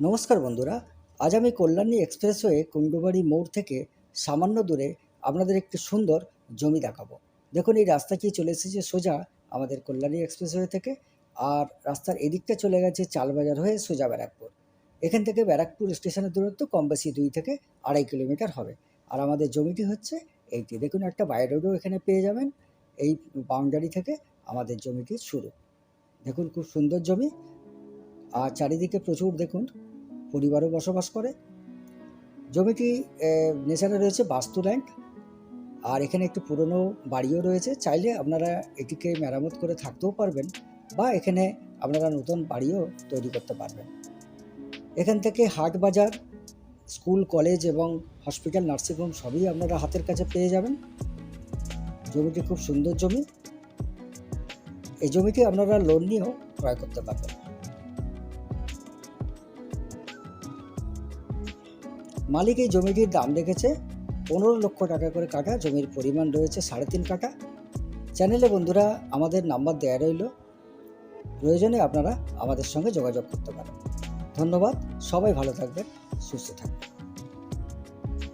নমস্কার বন্ধুরা, আজ আমি কল্যাণী এক্সপ্রেসওয়ে কুণ্ডবাড়ি মোড় থেকে সামান্য দূরে আপনাদের একটি সুন্দর জমি দেখাবো। দেখুন, এই রাস্তা রাস্তাটি চলে এসেছে সোজা আমাদের কল্যাণী এক্সপ্রেসওয়ে থেকে, আর রাস্তার এদিকটা চলে গেছে চালবাজার হয়ে সোজা ব্যারাকপুর। এখান থেকে ব্যারাকপুর স্টেশনের দূরত্ব কম বেশি দুই থেকে আড়াই কিলোমিটার হবে, আর আমাদের জমিটি হচ্ছে এইটি। দেখুন, একটা বাই রোডও এখানে পেয়ে যাবেন, এই বাউন্ডারি থেকে আমাদের জমিটি শুরু। দেখুন, খুব সুন্দর জমি, আর চারিদিকে প্রচুর, দেখুন পরিবারও বসবাস করে। জমিটি নেচারে রয়েছে বাস্তু ল্যান্ড। আর এখানে একটু পুরনো বাড়িও রয়েছে। চাইলে আপনারা এটিকে মেরামত করে থাকতেও পারবেন বা এখানে আপনারা নতুন বাড়িও তৈরি করতে পারবেন। এখান থেকে হাট বাজার, স্কুল, কলেজ এবং হসপিটাল নার্সিংহোম সবই আপনারা হাতের কাছে পেয়ে যাবেন। জমিটি খুব সুন্দর জমি। এই জমিটি আপনারা লোন নিয়েও ক্রয় করতে পারবেন। মালিক এই জমিটির দাম রেখেছে পনেরো লক্ষ টাকা করে কাটা জমির পরিমাণ রয়েছে সাড়ে তিন কাটা চ্যানেলে বন্ধুরা, আমাদের নাম্বার দেয়া রইল। প্রয়োজনে আপনারা আমাদের সঙ্গে যোগাযোগ করতে পারেন। ধন্যবাদ, সবাই ভালো থাকবেন, সুস্থ থাকবেন।